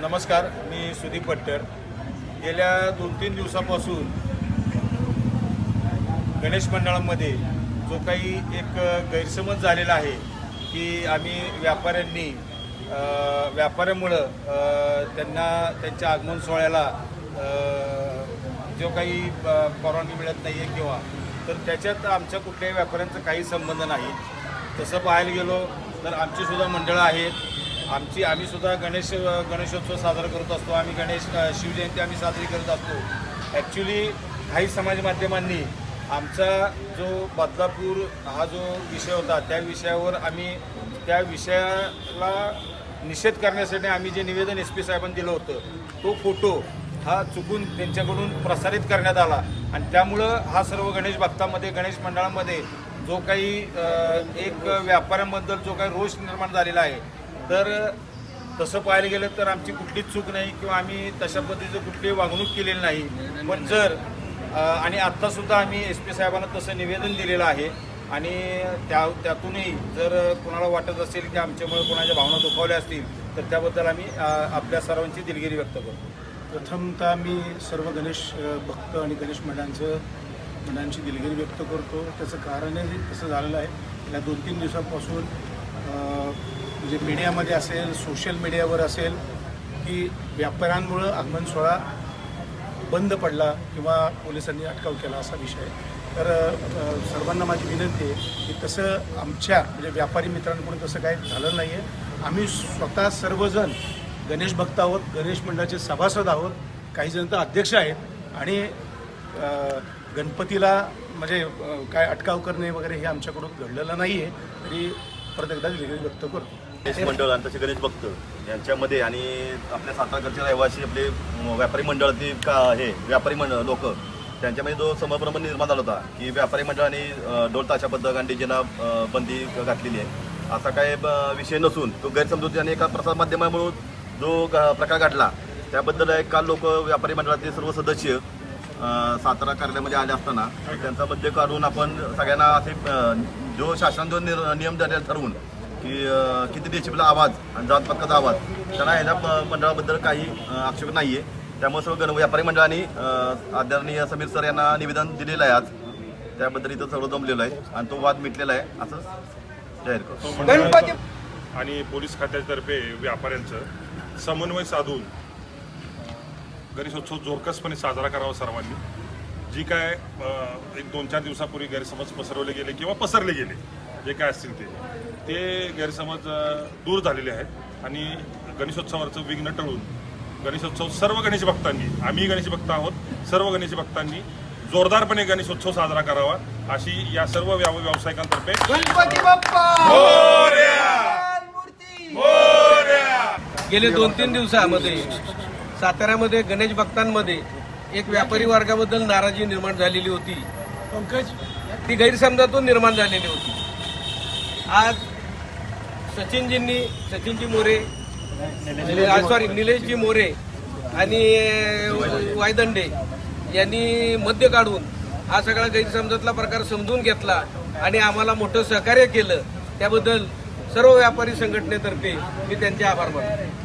नमस्कार मी सुदीप भट्टर. गेल्या दोन तीन दिवसापासून गणेश मंडळामध्ये जो काही एक गैरसमज झालेला आहे की आम्ही व्यापाऱ्यांनी व्यापाऱ्यामुळं त्यांना त्यांच्या आगमन सोहळ्याला जो काही परवानगी मिळत नाही आहे किंवा तर त्याच्यात आमच्या कुठल्याही व्यापाऱ्यांचा काही संबंध नाही. तसं पाहायला गेलो तर आमचीसुद्धा मंडळं आहेत. आमची आम्ही सुद्धा गणेश गणेशोत्सव साजरा करत असतो. आम्ही गणेश शिवजयंती आम्ही साजरी करत असतो. ॲक्च्युली काही समाज माध्यमांनी आमचा जो बदलापूर हा जो विषय होता त्या विषयावर आम्ही त्या विषयाला निषेध करण्यासाठी आम्ही जे निवेदन एस पी साहेबांनी दिलं होतं तो फोटो हा चुकून त्यांच्याकडून प्रसारित करण्यात आला. आणि त्यामुळं हा सर्व गणेश भक्तामध्ये गणेश मंडळामध्ये जो काही एक व्यापाऱ्यांबद्दल जो काही रोष निर्माण झालेला आहे तर तसं पाहायला गेलं तर आमची कुठलीच चूक नाही किंवा आम्ही तशा पद्धतीचं कुठलीही वागणूक केलेली नाही. पण जर आणि आत्तासुद्धा आम्ही एस पी साहेबांना तसं निवेदन दिलेलं आहे आणि त्या त्यातूनही जर कोणाला वाटत असेल की आमच्यामुळे कोणाच्या भावना दुखावल्या असतील तर त्याबद्दल आम्ही आपल्या सर्वांची दिलगिरी व्यक्त करतो. प्रथमतः मी सर्व गणेश भक्त आणि गणेश मंडळांचं मंडळांची दिलगिरी व्यक्त करतो. त्याचं कारणही तसं झालेलं आहे. गेल्या दोन तीन दिवसापासून म्हणजे मीडियामध्ये असेल सोशल मीडियावर असेल की व्यापाऱ्यांमुळं आगमन सोहळा बंद पडला किंवा पोलिसांनी अटकाव केला असा विषय. तर सर्वांना माझी विनंती आहे की तसं आमच्या म्हणजे व्यापारी मित्रांकडून तसं काही झालं नाही आहे आम्ही स्वतः सर्वजण गणेश भक्त आहोत गणेश मंडळाचे सभासद आहोत काही जण तर अध्यक्ष आहेत आणि गणपतीला म्हणजे काय अटकाव करणे वगैरे हे आमच्याकडून घडलेलं नाही आहे तरी परत एकदा दिलगिरी व्यक्त करतो. गणेश मंडळ आणि तसे गणेश भक्त यांच्यामध्ये आणि आपल्या सातारकडचे रहिवासी आपले व्यापारी मंडळातील का हे व्यापारी मंडळ लोक त्यांच्यामध्ये जो समभ्रम निर्माण झाला होता की व्यापारी मंडळाने ढोल ताशा पद्धत आणि बंदी घातलेली आहे. असा काय ब, विषय नसून तो गैरसमजुतीने आणि एका प्रसार माध्यमामुळे जो प्रकार घडला त्याबद्दल काल लोक व्यापारी मंडळातील सर्व सदस्य सातारा कार्यालयामध्ये आले असताना त्यांचा मध्य काढून आपण सगळ्यांना असे जो शासन जो निर- नियम झाले ठरवून की किती डेसिबलचा आवाज आणि जात पथकाचा आवाज त्यांना ह्याच्या प- मंडळाबद्दल काही आक्षेप नाही आहे त्यामुळे सर्व गण व्यापारी मंडळाने आदरणीय समीर सर यांना निवेदन दिलेलं आहे आज. त्याबद्दल इथं सर्व जमलेलं आहे आणि तो वाद मिटलेला आहे असं जाहीर करतो. आणि पोलीस खात्यातर्फे व्यापाऱ्यांचं समन्वय साधून गणेशोत्सव जोरकसपणे साजरा करावा सर्वांनी. जी काय एक दोन चार दिवसापूर्वी गैरसमज पसरवले गेले किंवा पसरले गेले जे काय असतील ते. ते गैरसमज दूर झालेले आहेत आणि गणेशोत्सवाचं विघ्न टळून गणेशोत्सव सर्व गणेश भक्तांनी आम्ही गणेश भक्त आहोत सर्व गणेश भक्तांनी जोरदारपणे गणेशोत्सव साजरा करावा अशी या सर्व व्याव व्यावसायिकांतर्फे गणपती बाप्पा! गेले दोन तीन दिवसामध्ये. साताऱ्यामध्ये गणेश भक्तांमध्ये एक व्यापारी वर्गाबद्दल नाराजी निर्माण झालेली होती. पंकज? ती गैरसमजातून निर्माण झालेली होती. आज सचिनजींनी सचिनजी मोरे सॉरी निलेशजी मोरे आणि वायदंडे यांनी मध्य काढून हा सगळा गैरसमजातला प्रकार समजून घेतला आणि आम्हाला मोठं सहकार्य केलं. त्याबद्दल सर्व व्यापारी संघटनेतर्फे मी त्यांचे आभार मानतो.